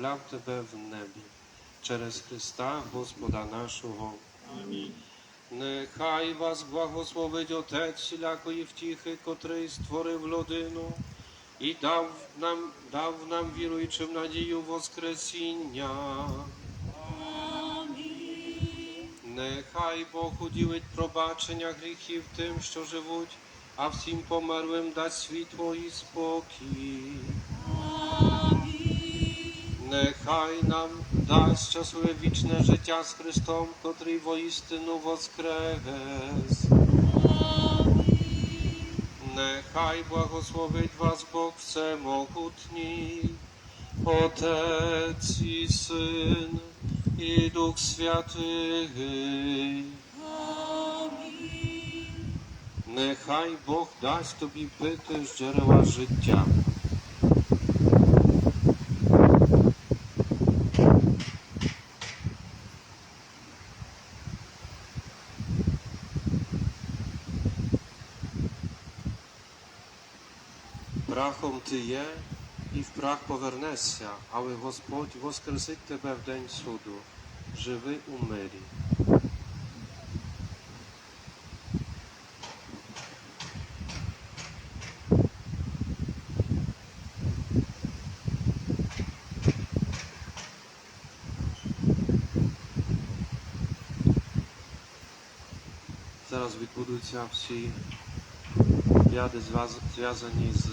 прославляв Тебе в небі через Христа Господа нашого. Амінь. Нехай вас благословить Отець всілякої втіхи, котрий створив людину і дав нам, дав нам віруючим надію Воскресіння. Нехай Бог уділить пробачення гріхів тим, що живуть, а всім померлим дасть світло і спокій. Нехай нам дасть щасливе вічне життя з Христом, котрий воістину воскрес. Нехай благословить вас Бог Всемогутній, Отець і Син і Дух Святий. Нехай Бог дасть тобі пити з джерела життя. Прахом ти є, і в прах повернешся, але Господь воскресить тебе в день суду. Живи у мирі. Зараз відбудуться всі ряди зв'язані з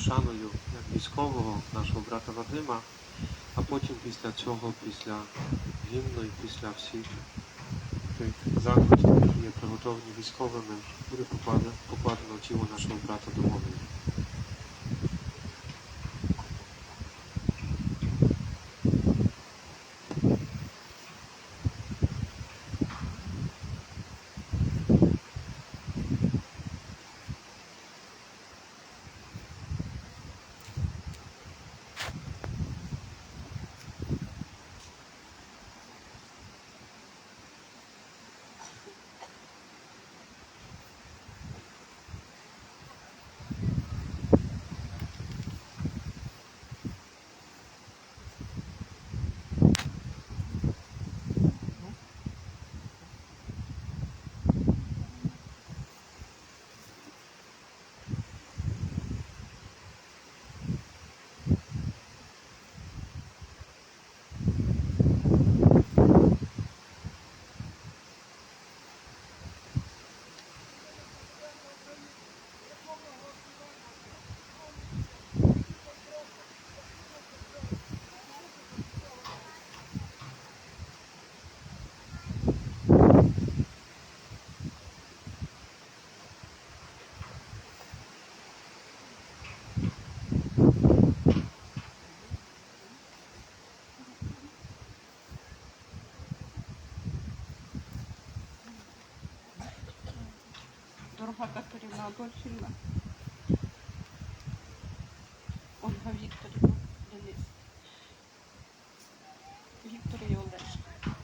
шаною як військового нашого брата Вадима, а потім після цього, після гімну і після всіх тих заходів, які є приготовлені військовими, буде покладено, тіло нашого брата до Дорога Катерина Адольфівна, Ольга Вікторівна, Денис, Віктор і Олешка.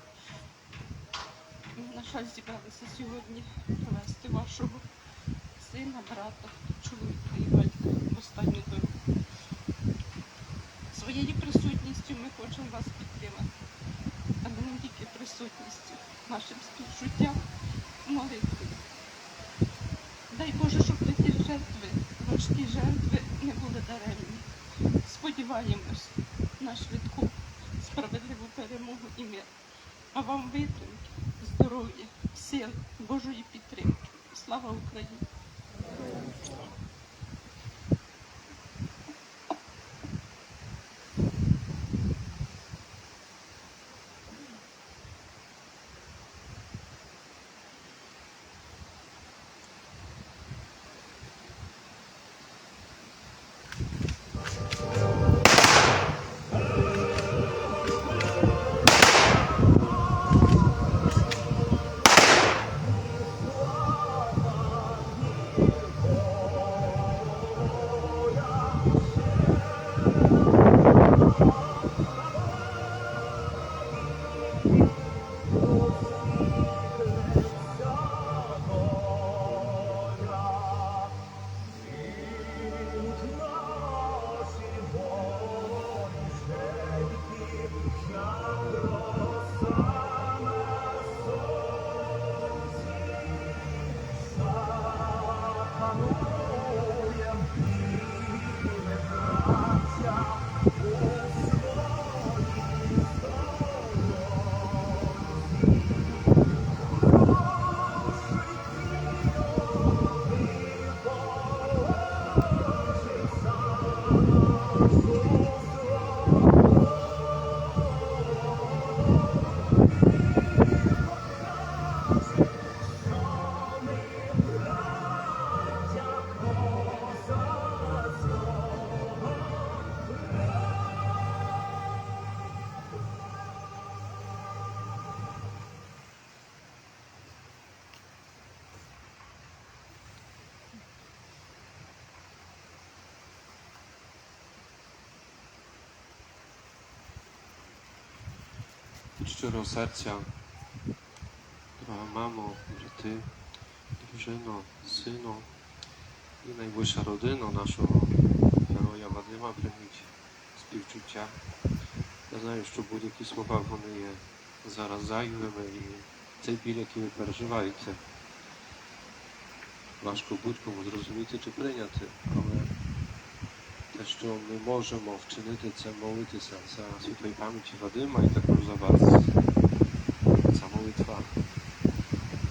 На жаль, зібралися сьогодні привезти вашого сина, брата, чоловіка і батька останню Сподіваємось на швидку, справедливу перемогу і мир. А вам витримки, здоров'я, сил, Божої підтримки. Слава Україні! Від щирого серця, дорога мамо, брати, дружино, сину і найближча родина нашого героя Вадима прийміть співчуття. Я знаю, що будь-які слова вони є зараз зайвими і цей біль, який ви переживаєте, важко будь-кому зрозуміти чи прийняти, але те, що ми можемо вчинити, це молитися за світлої пам'яті Вадима і також за вас. Ця молитва,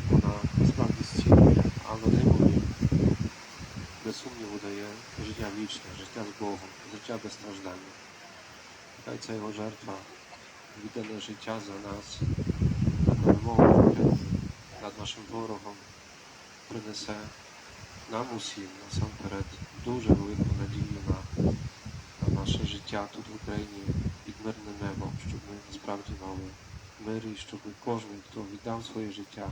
вона справді зцілює, а Вадимові без сумніву дає життя вічне, життя з Богом, життя без страждання. Хай ця його жертва, віддане життя за нас, на перемогу над нашим ворогом, принесе нам усім насамперед дуже велику надію на, на наше життя тут в Україні під мирним небом, щоб ми насправді мали мир і щоб кожен, хто віддав своє життя,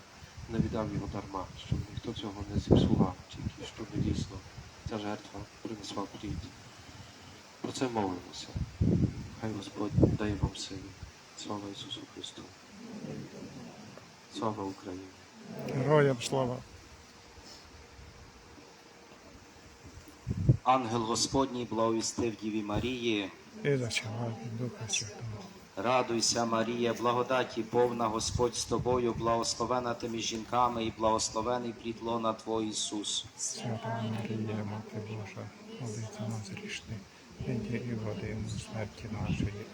не віддав його дарма, щоб ніхто цього не зіпсував, тільки щоб дійсно ця жертва принесла плід. Про це молимося. Хай Господь дає вам сили. Слава Ісусу Христу. Слава Україні! Героям слава. Ангел Господній благовістив Діві Марії. Радуйся, Марія, благодаті повна Господь з тобою, благословена ти між жінками і благословений плід лона Твой Ісус. Свята Марія, Мати Божа, молиться нас грішних, нині і годину смерті нашої.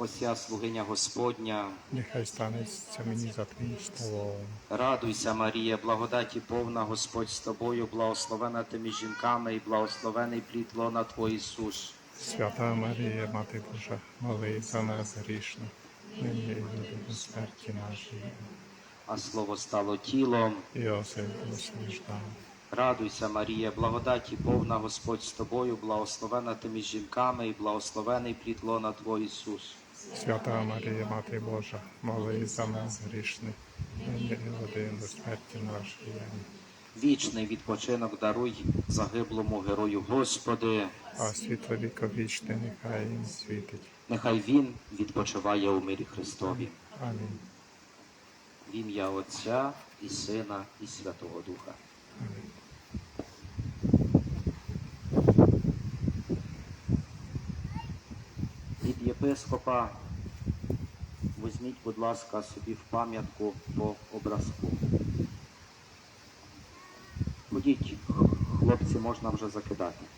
Ось я, слугиня Господня. Нехай станеться мені за Твоїм словом. Радуйся, Марія, благодаті повна Господь з тобою, благословена ти між жінками і благословений плід лона Твой Ісус. Свята Марія, Мати Божа, моли за нас грішних, нині і годину смерті нашої. А слово стало тілом. І. Радуйся, Марія, благодаті повна Господь з тобою, благословена ти між жінками і благословений плід лона Твой Ісус. Свята Марія, Мати Божа, моли за нас грішних, нині і годину смерті нашої. Вічний відпочинок даруй загиблому герою Господи. А світло віковічне нехай їм світить. Нехай він відпочиває у мирі Христові. Амінь. В ім'я Отця і Сина, і Святого Духа. Амінь. Від єпископа візьміть, будь ласка, собі в пам'ятку по образку. Ходіть, хлопці, можна вже закидати.